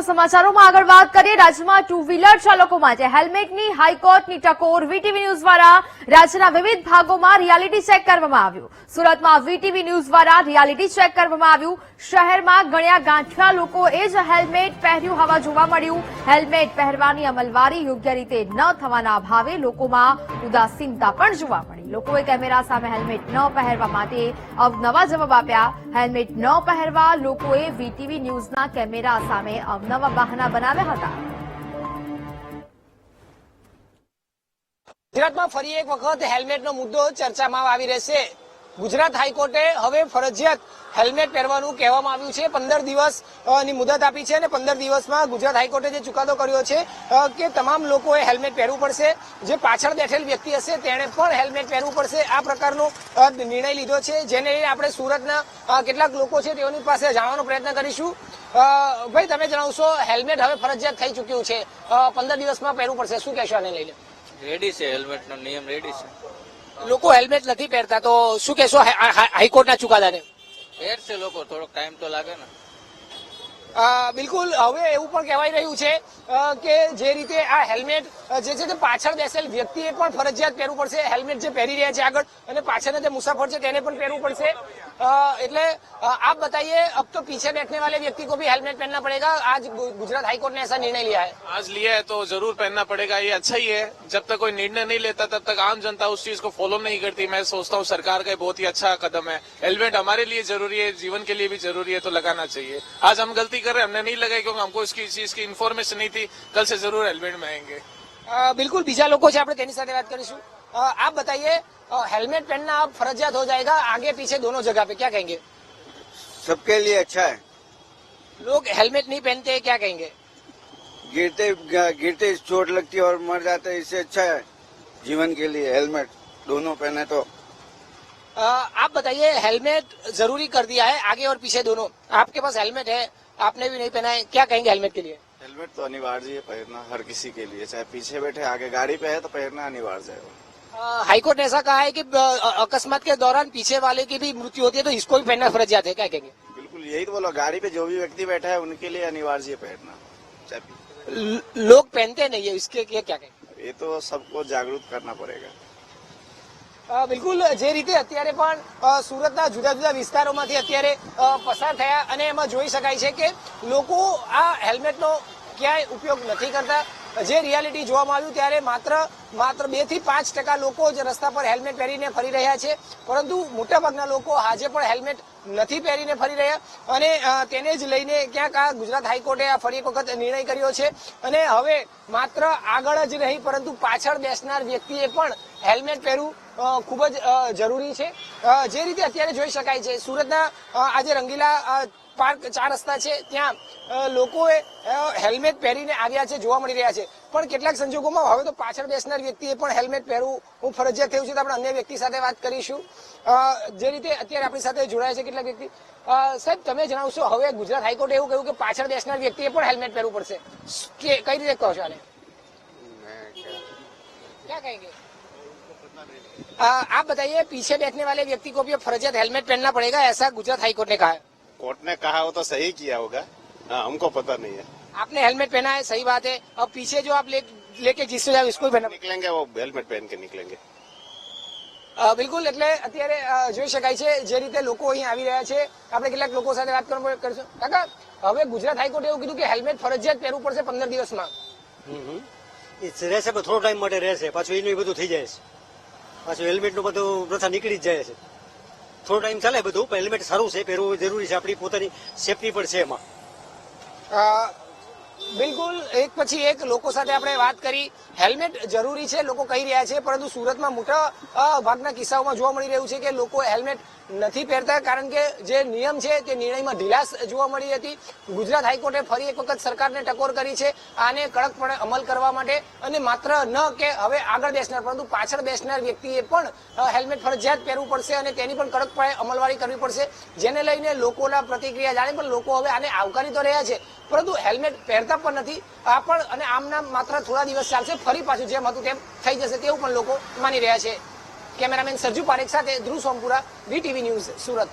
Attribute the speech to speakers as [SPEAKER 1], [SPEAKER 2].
[SPEAKER 1] તો સમાચારોમાં આગળ વાત કરીએ. રાજ્યમાં ટુ વ્હીલર ચાલકો માટે હેલ્મેટની હાઈકોર્ટની ટકોર વીટીવી ન્યૂઝ દ્વારા રાજ્યના વિવિધ ભાગોમાં રિયાલિટી ચેક કરવામાં આવ્યું. સુરતમાં વીટીવી ન્યૂઝ દ્વારા રિયાલિટી ચેક કરવામાં આવ્યું. શહેરમાં ગણ્યા ગાંઠિયા લોકોએ જ હેલ્મેટ પહેર્યું હોવા જોવા મળ્યું. હેલ્મેટ પહેરવાની અમલવારી યોગ્ય રીતે ન થવાના અભાવે લોકોમાં ઉદાસીનતા પણ જોવા મળી. લોકોએ કેમેરા સામે હેલ્મેટ ન પહેરવા માટે અવનવા જવાબ આપ્યા. હેલ્મેટ ન પહેરવા લોકોએ વીટીવી ન્યૂઝના કેમેરા સામે અવનવા બહાના બનાવ્યા હતા.
[SPEAKER 2] ગુજરાતમાં ફરી એક વખત હેલ્મેટનો મુદ્દો ચર્ચામાં આવી રહેશે. ગુજરાત હાઈકોર્ટે હવે ફરજિયાત હેલ્મેટ પહેરવાનું કહેવામાં આવ્યું છે. પંદર દિવસની મુદત આપી છે અને પંદર દિવસમાં ગુજરાત હાઈકોર્ટે જે ચુકાદો કર્યો છે કે તમામ લોકોએ હેલ્મેટ પહેરવું પડશે. જે પાછળ બેઠેલ વ્યક્તિ હશે, તેણે પણ હેલ્મેટ પહેરવું પડશે. આ પ્રકારનો નિર્ણય લીધો છે. જેને આપણે સુરતના કેટલાક લોકો છે તેઓની પાસે જાણવાનો પ્રયત્ન કરીશું. ભાઈ, તમે જણાવશો, હેલ્મેટ હવે ફરજિયાત થઈ ચૂક્યું છે. પંદર દિવસમાં પહેરવું પડશે. શું કહેશો આને લઈને?
[SPEAKER 3] રેડી છે, હેલ્મેટનો નિયમ રેડી છે.
[SPEAKER 2] લોકો હેલ્મેટ નથી પહેરતા, તો શું કહેશો? હાઈ- હાઈ- હાઈકોર્ટના ચુકાદાને.
[SPEAKER 3] પહેરશે લોકો, થોડોક ટાઈમ તો લાગે ને.
[SPEAKER 2] બિલકુલ હવે એવું પણ કહેવાય રહ્યું છે અ, કે જે રીતે આ હેલ્મેટ અ, જે છે તે પાછળ બેસેલ વ્યક્તિએ પણ ફરજિયાત પહેરવું પડશે હેલ્મેટ જે પહેરી રહ્યા છે આગળ અને પાછળના જે મુસાફર છે તેને પણ પહેરવું પડશે અ, એટલે અ, આપ बताइए अब तो पीछे बैठने वाले व्यक्ति को भी हेलमेट पहनना पड़ेगा आज गु- गुजरात हाईकोर्ट ने ऐसा निर्णय लिया है
[SPEAKER 4] आज लिया है तो जरूर पहनना पड़ेगा ये अच्छा ही है जब तक कोई निर्णय नहीं लेता तब तक आम जनता उस चीज को फॉलो नहीं करती मैं सोचता हूँ सरकार का ये बहुत ही अच्छा कदम है हेलमेट हमारे लिए जरूरी है जीवन के लिए भी जरूरी है तो लगाना चाहिए आज हम गलती कर रहे हैं हमने नहीं लगाई क्योंकि हमको इसकी चीज की इन्फॉर्मेशन नहीं थी कल से जरूर हेलमेट में आएंगे
[SPEAKER 2] अ, बिल्कुल बीजा लोग છે આપણે તેની સાથે વાત કરીશું અ, आप बताइए अ, हेलमेट पहनना अब फरजियात हो जाएगा आगे पीछे दोनों जगह पे क्या कहेंगे
[SPEAKER 5] सबके लिए अच्छा है
[SPEAKER 2] लोग हेलमेट नहीं पहनते क्या कहेंगे
[SPEAKER 5] गिरते गिरते चोट लगती है और मर जाते हैं इससे अच्छा है जीवन के लिए हेलमेट दोनों पहने तो
[SPEAKER 2] अ, आप बताइए हेलमेट जरूरी कर दिया है आगे और पीछे दोनों आपके पास हेलमेट है आपने भी नहीं पहना है क्या कहेंगे हेलमेट के लिए?
[SPEAKER 6] हेलमेट तो अनिवार्य है पहनना हर किसी के लिए चाहे पीछे बैठे आगे गाड़ी पे है तो पहनना अनिवार्य है।
[SPEAKER 2] हाईकोर्ट ने ऐसा कहा है कि अकस्मात के दौरान पीछे वाले की भी मृत्यु होती है तो इसको भी पहनना फरजियात है क्या कहेंगे?
[SPEAKER 6] बिल्कुल यही तो बोलो गाड़ी पे जो भी व्यक्ति बैठा है उनके लिए अनिवार्य है पहनना चाहे
[SPEAKER 2] लोग पहनते नहीं है इसके लिए क्या कहेंगे?
[SPEAKER 6] ये तो सबको जागरूक करना पड़ेगा।
[SPEAKER 2] બિલકુલ, જે રીતે અત્યારે પણ સુરતના જુદા જુદા વિસ્તારોમાંથી અત્યારે પસાર થયા અને એમાં જોઈ શકાય છે કે લોકો આ હેલ્મેટનો ક્યાંય ઉપયોગ નથી કરતા. જે રિયાલિટી જોવામાં આવ્યું ત્યારે માત્ર માત્ર બેથી પાંચ ટકા લોકો જ રસ્તા પર હેલ્મેટ પહેરીને ફરી રહ્યા છે. પરંતુ મોટાભાગના લોકો આજે પણ હેલ્મેટ નથી પહેરીને ફરી રહ્યા. અને તેને જ લઈને ક્યાંક આ ગુજરાત હાઈકોર્ટે આ ફરી એક વખત નિર્ણય કર્યો છે. અને હવે માત્ર આગળ જ નહીં, પરંતુ પાછળ બેસનાર વ્યક્તિએ પણ હેલ્મેટ પહેરવું ખૂબ જ જરૂરી છે. જે રીતે અત્યારે જોઈ શકાય છે, સુરતના આજે રંગીલા પાર્ક ચાર રસ્તા છે ત્યાં અ, લોકોએ અ, હેલ્મેટ પહેરીને આવ્યા છે જોવા મળી રહ્યા છે પણ કેટલાક સંજોગોમાં હવે તો પાછળ બેસનાર વ્યક્તિએ પણ હેલ્મેટ પહેરવું હું ફરજિયાત થયું છે તો આપણે અન્ય વ્યક્તિ સાથે વાત કરીશું અ, જે રીતે અત્યારે આપણી સાથે જોડાયા છે કેટલાક વ્યક્તિ અ, સાહેબ તમે જણાવશો હવે ગુજરાત હાઈકોર્ટે એવું કહ્યું કે પાછળ બેસનાર વ્યક્તિએ પણ હેલ્મેટ પહેરવું પડશે કે કઈ રીતે કહો છો આને क्या कहेंगे आ, आप बताइए पीछे बैठने वाले व्यक्ति को भी अब फर्जियत हेलमेट पहनना पड़ेगा ऐसा गुजरात हाईकोर्ट ने कहा है
[SPEAKER 6] कोर्ट ने कहा वो तो सही किया होगा हाँ, हमको पता नहीं है
[SPEAKER 2] आपने हेलमेट पहना है सही बात है अब पीछे जो आप ले लेके जिससे जाओ इसको भी पहनना
[SPEAKER 6] निकलेंगे वो हेलमेट पहन के निकलेंगे
[SPEAKER 2] અ, બિલકુલ એટલે અત્યારે અ, જોઈ શકાય છે જે રીતે લોકો અહીં આવી રહ્યા છે આપણે કેટલાક લોકો સાથે વાત કરવા કરશું કાકા હવે ગુજરાત હાઈકોર્ટે એવું કીધું કે હેલ્મેટ ફરજિયાત પહેરવું પડશે પંદર દિવસમાં
[SPEAKER 7] એ રહેશે પણ થોડો ટાઈમ માટે રહેશે પાછું એનું એ બધું થઈ જાય છે પાછું હેલ્મેટનું બધું પ્રથા નીકળી જ જાય છે થોડો ટાઈમ ચાલે બધું, પણ હેલ્મેટ સારું છે, પહેરવું જરૂરી છે, આપણી પોતાની સેફટી પણ છે એમાં.
[SPEAKER 2] બિલકુલ, એક પછી એક લોકો સાથે આપણે વાત કરી. હેલ્મેટ જરૂરી છે, લોકો કહી રહ્યા છે, પરંતુ સુરતમાં મોટા ભાગના કિસ્સાઓમાં જોવા મળી રહ્યું છે કે લોકો હેલ્મેટ નથી પહેરતા, કારણ કે જે નિયમ છે તે નિર્ણયમાં ઢીલાસ જોવા મળી હતી. ગુજરાત હાઈકોર્ટે ફરી એક વખત સરકારને ટકોર કરી છે, આને કડકપણે અમલ કરવા માટે. અને માત્ર ન કે હવે આગળ બેસનાર, પરંતુ પાછળ બેસનાર વ્યક્તિએ પણ હેલ્મેટ ફરજિયાત પહેરવું પડશે અને તેની પણ કડકપણે અમલવારી કરવી પડશે. જેને લઈને લોકોના પ્રતિક્રિયા જાણે, પણ લોકો હવે આને આવકારી તો રહ્યા છે. પરંતુ હેલ્મેટ પહેરતા પણ નથી. આ પણ અને આમના માત્ર થોડા દિવસ ચાલશે, ફરી પાછું જેમ હતું તેમ થઈ જશે તેવું પણ લોકો માની રહ્યા છે. કેમેરામેન સરજુ પારેખ સાથે ધ્રુવ સોમપુરા વીટીવી ન્યૂઝ સુરત.